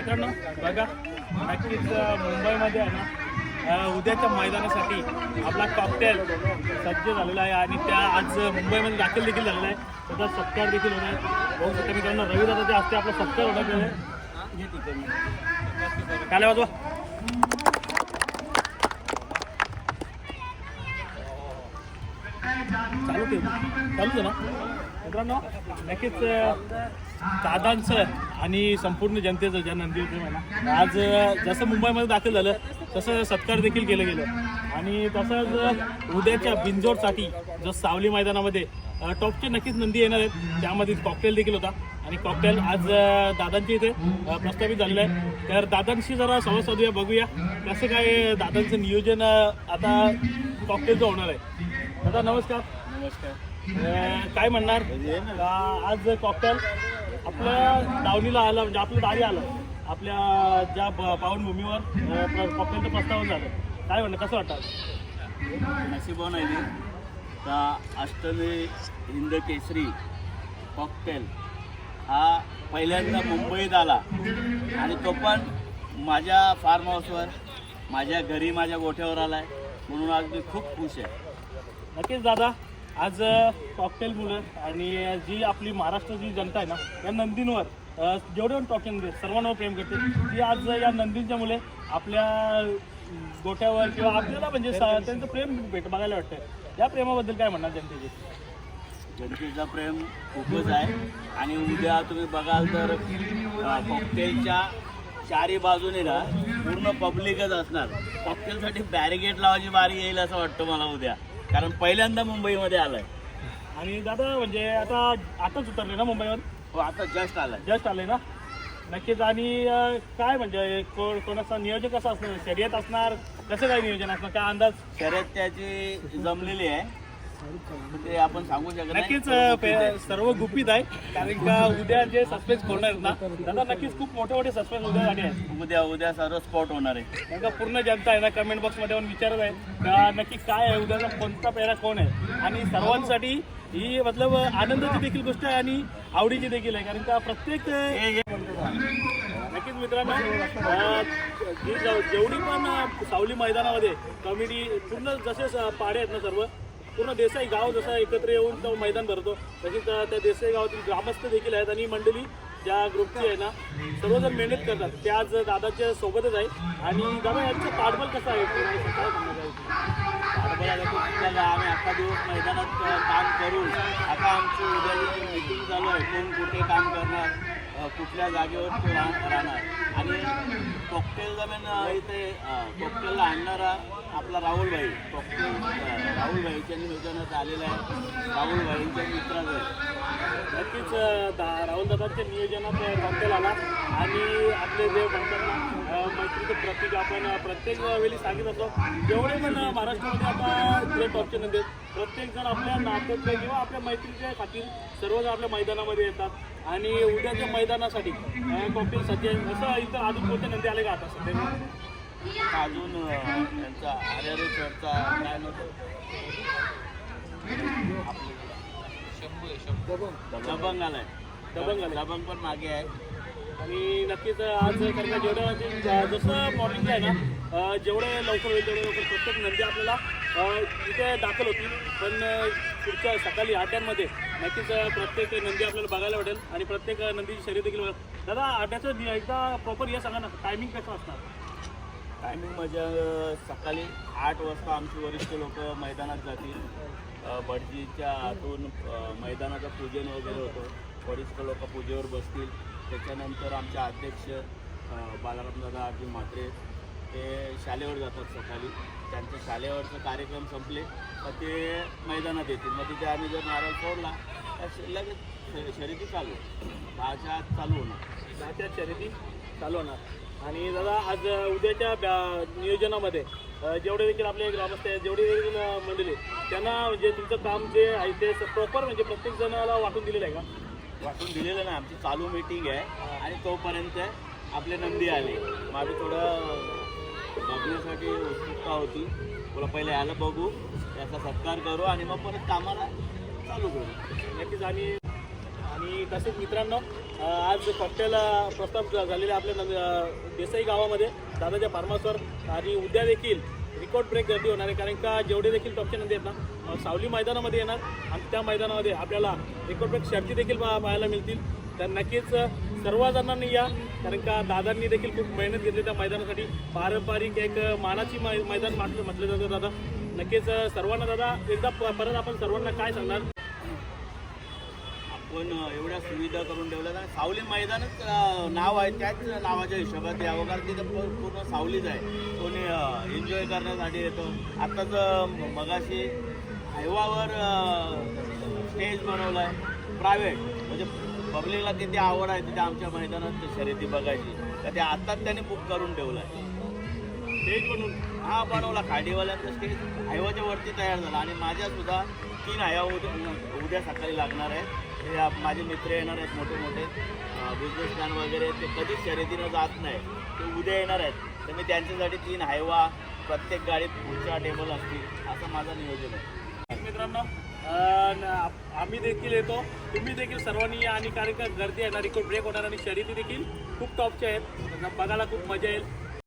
मित्रांनो बघा नक्कीच मुंबईमध्ये आहे ना उद्याच्या मैदानासाठी आपला कॉकटेल सज्ज झालेला आहे आणि त्या आज मुंबईमध्ये दाखल देखील झालेला आहे. त्याचा सत्कार देखील होणार आहे. बघू शकता मित्रांनो रविदासाच्या हस्ते आपला सत्कार होणार आहे. काय वाजवा. चालू ठेव. चालूच आहे ना. मित्रांनो नक्कीच दादांचं आणि संपूर्ण जनतेचं ज्या नंदी प्रेम आहे ना आज जसं मुंबईमध्ये दाखल झालं तसं सत्कार देखील केलं गेलं. आणि तसंच उद्याच्या बिंजोडसाठी जो सावली मैदानामध्ये टॉपचे नक्कीच नंदी येणार आहेत त्यामध्ये कॉकटेल देखील होता. आणि कॉकटेल आज दादांच्या इथे अं, प्रस्थापित झालेलं आहे. तर दादांशी जरा संवाद साधूया बघूया कसं काय दादांचं नियोजन आता कॉकटेलचं होणार आहे. दादा नमस्कार. नमस्कार. अं, काय म्हणणार? आज कॉकटेल आपल्या दावणीला आलं म्हणजे आपलं दारी आलं. आपल्या ज्या प- पावनभूमीवर अं, प्र- कॉकटेलचं प्रस्तावन झालं. काय म्हणणं कसं वाटतं नशिबवान आहे मी का अष्टमी हिंद केसरी कॉकटेल हा पहिल्यांदा मुंबईत आला. आणि तो पण माझ्या फार्म हाऊसवर माझ्या घरी माझ्या गोठ्यावर आला आहे म्हणून आज मी खूप खुश आहे. नक्कीच दादा आज कॉकटेल मुलं आणि जी आपली महाराष्ट्राची जनता आहे ना या नंदींवर जेवढे पण टॉकिंग सर्वांवर प्रेम करते. ती आज या नंदींच्या मुले आपल्या गोट्यावर किंवा आपल्याला म्हणजे स- त्यांचं प्रेम भेट बघायला वाटतं या प्रेमाबद्दल काय म्हणणार जनतेची जनतेचा प्रेम खूपच आहे. आणि उद्या तुम्ही बघाल तर कॉकटेलच्या चारी बाजूने ना पूर्ण पब्लिकच असणार. कॉकटेलसाठी बॅरिगेट लावायची बारी येईल असं वाटतं मला उद्या. कारण पहिल्यांदा मुंबईमध्ये आलाय. आणि दादा म्हणजे आता आताच उतरले ना मुंबईवर हो आता जस्ट आलाय. जस्ट आले ना? नक्कीच. आणि अं, काय म्हणजे कोण कोणाचं नियोजन कसं असणार? शर्यत असणार? कसं काय नियोजन असणार? काय अंदाज? शर्यत त्याची जमलेली आहे. ते आपण सांगू शकत नाही. नक्कीच अं, पे- सर्व गुपित आहे. कारण का उद्या जे सस्पेन्स आहेत ना दादा नक्कीच खूप मोठे मोठे सस्पेन्स उद्या झाले आहेत. उद्या उद्या सर्व स्पॉट होणार आहे. कारण का पूर्ण जनता आहे ना कमेंट बॉक्समध्ये येऊन विचारत आहे. का नक्की काय आहे? उद्याचा कोणता पेहरा कोण आहे? आणि सर्वांसाठी ही मतलब आनंदाची देखील गोष्ट आहे आणि आवडीची देखील आहे. कारण का प्रत्येक हे- हे- नक्कीच मित्रांनो अं, जी जेव- जेवढी पण अं, सावली मैदानामध्ये कमिटी पूर्ण जसे स- पाडे आहेत ना सर्व पूर्ण देसाई गाव जसा एकत्र येऊन तो मैदान भरतो तशीच त्या देसाई गावातील ग्रामस्थ देखील आहेत आणि मंडळी ज्या ग्रुपची आहे ना सर्वजण मेहनत करतात. त्या आज दादाच्या सोबतच आहे आणि दादा यांचं पाठबळ कसं आहे? काय आता झालं. आम्ही अख्खा दिवस मैदानात काम करून आता आमची उद्याची मीटिंग चालू आहे. कोण कुठे काम करणार? कुठल्या जागेवर तो राहणार? आणि कॉकटेल दरम्यान इथे कॉकटेलला आणणारा आपला राहुलभाई कॉकटेल अ, राहुल नियोजनात आलेला आहे. राहुल भाईंच्या मित्राचं आहे. नक्कीच दा राहुल दादांच्या नियोजनात कॉकटेल आला. आणि आपले जे म्हणतात मैत्रीचं प्रतीक आपण प्रत्येक वेळी सांगित असतो जेवढे पण महाराष्ट्रामध्ये आता जे टॉपचे नंदी आहेत प्रत्येक जण आपल्या नात्यातल्या किंवा आपल्या मैत्रीच्या खातीर सर्वजण आपल्या मैदानामध्ये येतात. आणि उद्याच्या मैदानासाठी अं, कॉकटेल सज्ज आहे. असं इथं अजून कोणते नंदी आले का आता सध्या? अजून त्यांचा आर्यारे शर्टचा काय नव्हतं दबंग. आलाय. दबंग आलाय. दबंग पण मागे आहे. आणि नक्कीच आज कारण का जेवढं ते जसं मॉर्निंगला आहे ना अं, जेवढे लवकर होईल तेवढे लवकर प्रत्येक नंदी आपल्याला अं, इथे दाखल होतील. पण अं, पुढच्या सकाळी आट्यांमध्ये नक्कीच अं, प्रत्येक नंदी आपल्याला बघायला भेटेल. आणि प्रत्येक अं, नंदीची शर्यत देखील बघा- दादा आट्याचं नि- एकदा प्रॉपर हे सांगा ना टायमिंग कसं असणार? टायमिंग म्हणजे अ, सकाळी आठ वाजता आमची वरिष्ठ लोक मैदानात जातील. भटजीच्या आतून मैदानाचं पूजन वगैरे होतं. वरिष्ठ लोक पूजेवर बसतील. त्याच्यानंतर आमचे अध्यक्ष अ, बालारामदादा अर्जुन म्हात्रे ते शालेवर जातात सकाळी. त्यांच्या शालेवरचं कार्यक्रम संपले तर ते मैदानात येतील. मग तिथे आम्ही जर नारळ फोडला तर लगेच शर्यती चालू दहाच्या आत चालू होणार. दहाच्या शर्यती चालू होणार. आणि दादा आज उद्याच्या ब्या- नियोजनामध्ये जेवढे देखील आपले ग्रामस्थ आहेत जेवढे देखील मंडळी त्यांना म्हणजे तुमचं काम जे आहे ते प्रॉपर म्हणजे प्रत्येक जणाला वाटून दिलेलं आहे का? वाटून दिलेलं ना आमची चालू मीटिंग आहे आणि तोपर्यंत आपले नंदी आले. आम्ही थोडं बघण्यासाठी उत्सुकता होती. तुला पहिले याला बघू. त्याचा सत्कार करू आणि मग परत कामाला चालू करू. नक्कीच आणि आणि तसेच मित्रांनो आज कॉकटेल प्रस्ताव झालेला आपल्या न देसाई गावामध्ये दादाच्या फार्मासवर आणि उद्या देखील रेकॉर्ड ब्रेक गर्दी होणार आहे. कारण का जेवढे देखील टॉपचे नंदी आहेत ना सावली मैदानामध्ये येणार आणि त्या मैदानामध्ये आपल्याला रेकॉर्ड ब्रेक शर्ती देखील पाहायला मिळतील. तर नक्कीच सर्वजणांनी या. कारण का दादांनी देखील खूप मेहनत घेतली त्या मैदानासाठी. पारंपरिक एक मानाची मै मैदान म्हटलं म्हटलं जातं दादा. नक्कीच सर्वांना दादा एकदा प- परत आपण सर्वांना काय सांगणार? पण एवढ्या सुविधा करून ठेवल्या आणि सावली मैदानच नाव आहे त्याच नावाच्या हिशोबात यावं कारण तिथं पूर्ण सावलीच आहे. कोणी एन्जॉय करण्यासाठी येतो. आत्ताच मगाशी हैवावर स्टेज बनवला आहे प्रायव्हेट म्हणजे पब्लिकला किती आवड आहे तिथे आमच्या मैदानात शर्यती बघायची. तर ते आत्ताच त्यांनी बुक करून ठेवलं आहे स्टेज बनवून. हा बनवला. खाडीवाल्यांचा स्टेज हायवाच्या वरती तयार झाला. आणि माझ्या सुद्धा तीन हायवा उद्या उद्या सकाळी लागणार आहेत. ते माझे मित्र येणार आहेत मोठे मोठे बिझनेसमॅन वगैरे ते कधीच शर्यतीनं जात नाही. ते उद्या येणार आहेत. तर मी त्यांच्यासाठी तीन हायवा प्रत्येक गाडीत पुढच्या टेबल असतील असं माझं नियोजन आहे. मित्रांनो आम्ही देखील येतो. तुम्ही देखील सर्वांनी या आणि कार्यक्रम गर्दी आहे. ना रिकॉर्ड ब्रेक होणार आणि शर्यती देखील खूप टॉपच्या आहेत. बघायला खूप मजा येईल.